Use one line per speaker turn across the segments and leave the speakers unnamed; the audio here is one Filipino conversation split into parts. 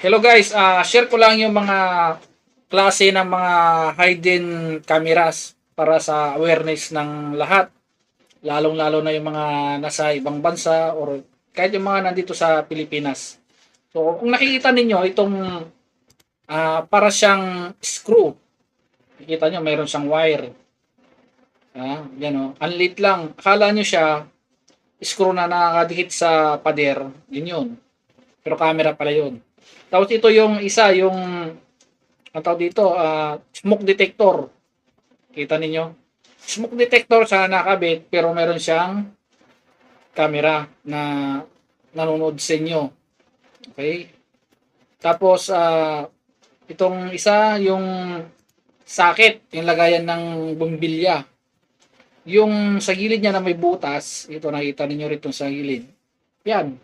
Hello guys, ah share ko lang yung mga klase ng mga hidden cameras para sa awareness ng lahat. Lalong-lalo na yung mga nasa ibang bansa or kahit yung mga nandito sa Pilipinas. So, kung nakikita ninyo itong ah, para siyang screw. Nakikita nyo, mayroon siyang wire. Ah, yan o. Ang liit lang. Akala nyo siya screw na nakakadikit sa pader. Yun yun. Pero camera pala yun. Tapos ito yung isa, yung ang tawag dito, ah, smoke detector. Kita ninyo? Smoke detector sa nakabit pero meron siyang camera na nanonood sa inyo. Okay? Tapos ah, itong isa yung sakit, yung lagayan ng bumbilya. Yung sa gilid niya na may butas, ito nakita ninyo rito sa gilid. Yan,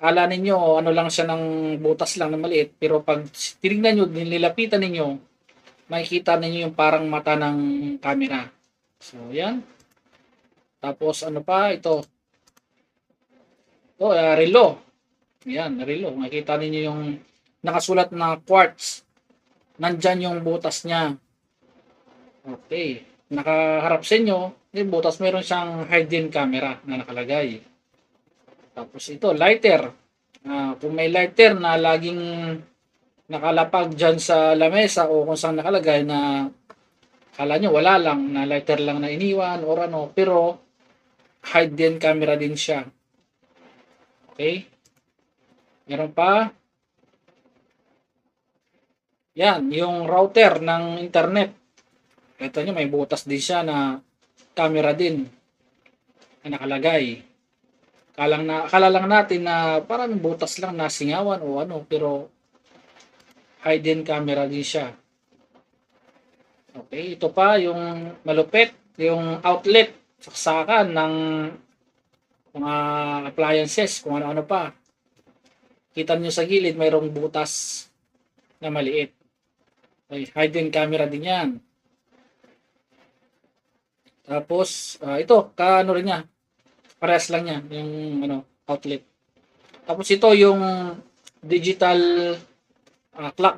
Kala ninyo, ano lang siya ng butas lang na maliit. Pero pag tinignan nyo, nilapitan ninyo, makikita ninyo yung parang mata ng camera. So, yan. Tapos, ano pa? Ito. Ito, uh, relo. Yan, relo. Makikita ninyo yung nakasulat na quartz. Nandyan yung butas niya. Okay. Nakaharap sa inyo, yung butas meron siyang hidden camera na nakalagay. Tapos ito, lighter. Ah, kung may lighter na laging nakalapag dyan sa lamesa o kung saan nakalagay na kala nyo wala lang, na lighter lang na iniwan or ano, pero hidden camera din siya. Okay? Meron pa. Yan, yung router ng internet. Ito nyo, may butas din siya na camera din na nakalagay kalang na akala lang natin na parang butas lang na singawan o ano pero hidden camera din siya. Okay ito pa yung malupit yung outlet saksakan ng mga appliances kung ano-ano pa. Kita nyo sa gilid mayroong butas na maliit. Okay, hidden camera din yan. Tapos ah, ito kaano rin niya Parehas lang yan, yung ano, outlet. Tapos ito yung digital ah, clock.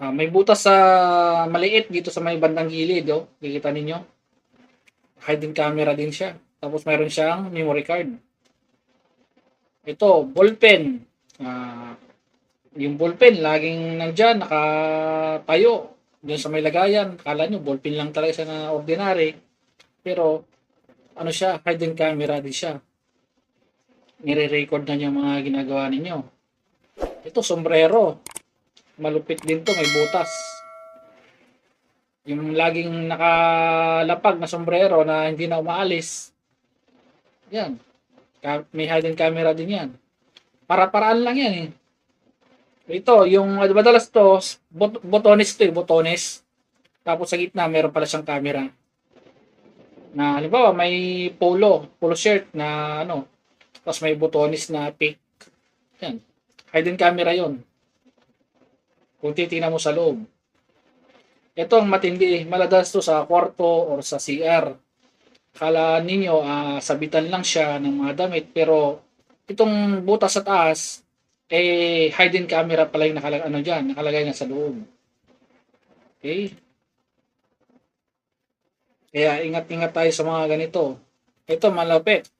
Ah, may butas sa maliit dito sa may bandang gilid, oh. Kikita ninyo. Hidden camera din siya. Tapos mayroon siyang memory card. Ito, ballpen. Ah, yung ballpen, laging nandyan, nakatayo. Diyan sa may lagayan. Kala nyo, ballpen lang talaga siya na ordinary. Pero, ano siya, hidden camera din siya. Nire-record na niya mga ginagawa ninyo. Ito, sombrero. Malupit din to, may butas. Yung laging nakalapag na sombrero na hindi na umaalis. Yan. May hidden camera din yan. Para-paraan lang yan eh. Ito, yung madalas to, bot- botones to eh, botones. Tapos sa gitna, meron pala siyang camera na halimbawa may polo, polo shirt na ano, tapos may butones na pick. Yan. Hidden camera yon. Kung titingnan mo sa loob. Ito ang matindi. Maladas to sa kwarto or sa CR. Kala ninyo, ah, sabitan lang siya ng mga damit. Pero itong butas sa taas, eh, hidden camera pala yung nakalagay, ano dyan, nakalagay na sa loob. Okay? Kaya ingat-ingat tayo sa mga ganito. Ito malapit.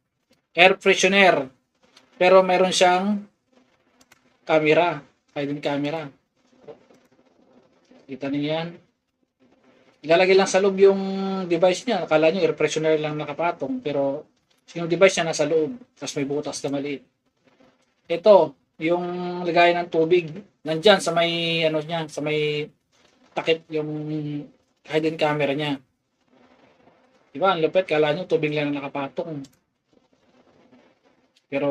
Air freshener. Pero meron siyang camera. Hidden camera. Kita niyo yan. Ilalagay lang sa loob yung device niya. Akala nyo air freshener lang nakapatong. Pero yung device niya nasa loob. Tapos may butas na maliit. Ito, yung lagay ng tubig. Nandyan sa may, ano niya, sa may takip yung hidden camera niya. Diba, ang lupit, kala nyo tubig lang na nakapatong. Pero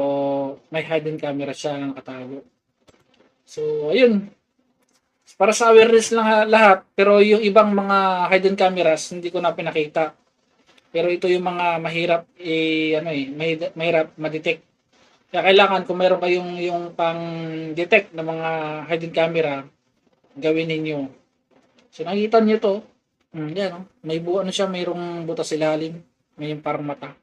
may hidden camera siya na nakatago. So, ayun. Para sa awareness lang ha- lahat, pero yung ibang mga hidden cameras, hindi ko na pinakita. Pero ito yung mga mahirap i ano eh, mahirap, ma-detect. Kaya kailangan kung meron kayong yung pang detect ng mga hidden camera, gawin ninyo. So nakita niyo to, Mm, yan, oh. May buo ano siya, mayroong butas sa ilalim. May parang mata.